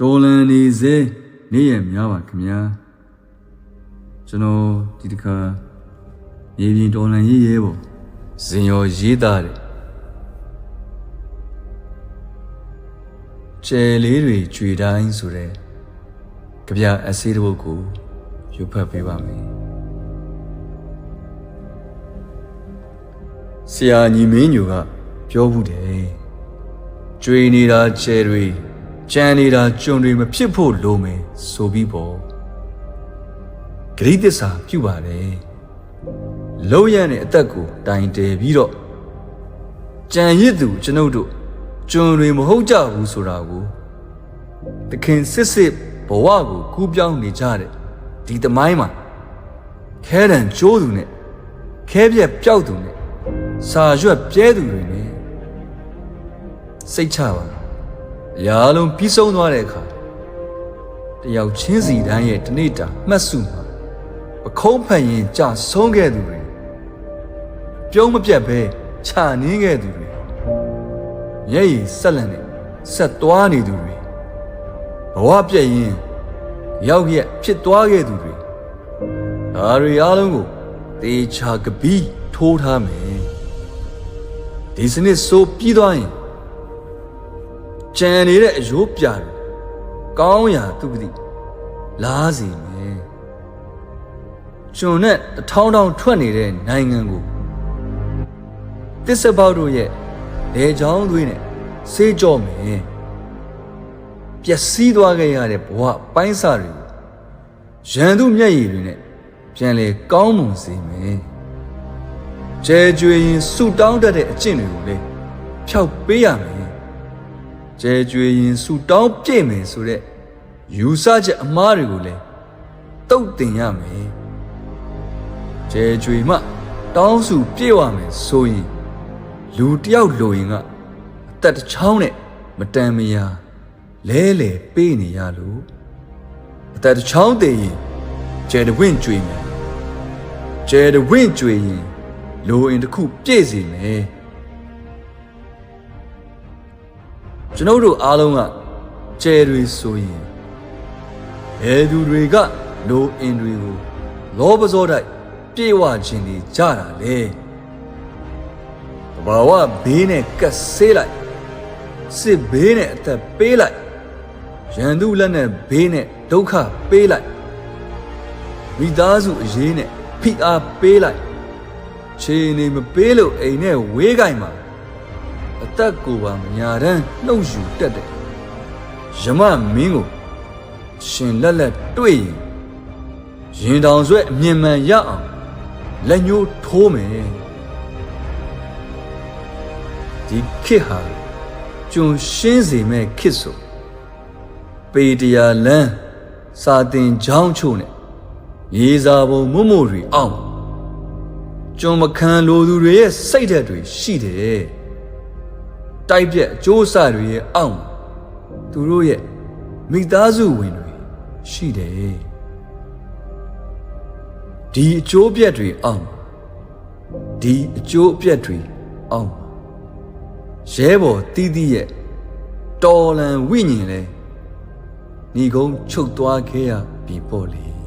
တော်လန်နေစေနေ့ရက်များပါခင်ဗျာကျွန်တော်ဒီတစ်ခါမြေပြင်တော်လန်ရေးရဲပေါ့ဇင်ရောရေးသားတယ်ကျယ်လေးတွေကြွေတိုင်းဆိုတဲ့ကြပြအစေးတစ်ပုဒ်ကိုရုပ်ဖတ်ပေးပါမယ်ဆရာညီမင်းညိုကပြောဘူးတယ်ကြွေနေတာကျယ်တွေ ကြံနေတာကျွန်တွေမဖြစ်ဖို့လိုမယ်ဆိုပြီးပေါ့ဂရိသစ္စာပြုပါတယ်လုံးရတဲ့အသက်ကိုတိုင်တယ်ပြီးတော့ကြံရစ်သူကျွန်ုပ်တို့ကျွန်တွေမဟုတ်ကြဘူးဆိုတာကိုတခင်စစ်စစ်ဘဝကိုကူးပြောင်းနေကြတဲ့ဒီသမိုင်းမှာခဲတံကျိုးသူနဲ့ခဲပြက်ပျောက်သူနဲ့စာရွက်ပြဲသူတွေနဲ့စိတ်ချပါ အရာလုံးပြီးဆုံးသွားတဲ့အခါတယောက်ချင်းစီတန်းရဲ့တနေ့တာမှတ်စုမှာပခုံးဖန်ရင်ကြဆုံးခဲ့သူတွေပြုံးမပြတ်ပဲခြာနင်းခဲ့သူတွေရဲ့ရည်ဆက်လန့်နဲ့ဆက်သွားနေသူတွေဘဝပြည့်ရင်ရောက်ရက်ဖြစ်သွားခဲ့သူတွေဒါတွေအားလုံးကိုတေချာကပီးထိုးထားမယ်ဒီစနစ်ဆိုးပြီးသွားရင် ကြံနေတဲ့အယိုးပြတယ်ကောင်းရာသူပတိလားစီမယ်ကျွန်နဲ့တထောင်းထောင်းထွက်နေတဲ့နိုင်ငံကိုတစ္ဆပေါတို့ရဲ့လေချောင်းသွေးနဲ့ဆေးကြောမယ်ပျက်စီးသွားခဲ့ရတဲ့ဘဝပိုင်းစားတွေကိုရန်သူမျက်ရည်တွေနဲ့ပြန်လေကောင်းမွန်စေမယ်ကျဲကျွေရင်ဆူတောင်းတတ်တဲ့အကျင့်တွေကိုလေဖျောက်ပေးရမယ် ကျဲကျွေရင်ဆူတောင်းပြည့်မယ်ဆိုတဲ့ယူဆချက်အမားတွေကိုလည်းတုတ်တင်ရမယ်ကျဲကျွေမှတောင်းစုပြည့်ဝမယ်ဆိုရင်လူတယောက်လိုရင်ကအသက်တစ်ချောင်းနဲ့မတန်မရာလဲလေပေးနေရလို့အသက်တစ်ချောင်းတည်ရင်ကျဲတဝင့်ကျွေမယ်ကျဲတဝင့်ကျွေရင်လိုအင်တစ်ခုပြည့်စေမယ် ကျွန်ုပ်တို့အားလုံးကကျဲတွေဆိုရင်ဘယ်သူတွေကလိုအင်တွေကိုလောဘစောတိုက်ပြေဝခြင်းတွေကြတာလေတဘာဝဘေးနဲ့ကတ်ဆေးလိုက်စစ်ဘေးနဲ့အသက်ပေးလိုက်ရန်သူလက်နဲ့ဘေးနဲ့ဒုက္ခပေးလိုက်မိသားစုအရေးနဲ့ဖိအားပေးလိုက်ခြေနေမပေးလို့အိမ်နဲ့ဝေးကြိုင်မှာ အသက်ကိုပါမညာတမ်းနှုတ်ယူတတ်တယ်ယမမင်းကိုရှင်လက်လက်တွေ့ရင်ရင်တောင်ဆွဲအမြင်မှန်ရအောင်လက်ညှိုးထိုးမယ်ဒီခေတ်ဟာကျွန်ရှင်းစေမဲ့ခေတ်ဆိုပေတရာလန်းစာတင်ချောင်းချို့နဲ့ရေစာပုံမွတ်မို့တွေအောင်ကျွန်မခံလိုသူတွေရဲ့စိတ်ဓာတ်တွေရှိတယ် တိုက်ပြက်အကျိုးဆတွေရဲ့အောင်သူတို့ရဲ့မိသားစုဝင်တွေရှိတယ်ဒီအကျိုးပြက်တွေအောင်ဒီအကျိုးပြက်တွေအောင်ရဲဘော်တီးတီးရဲ့တော်လန်ဝိညာဉ်လဲညီကုန်းချုပ်သွားခဲ့ရပြီပေါ့လေ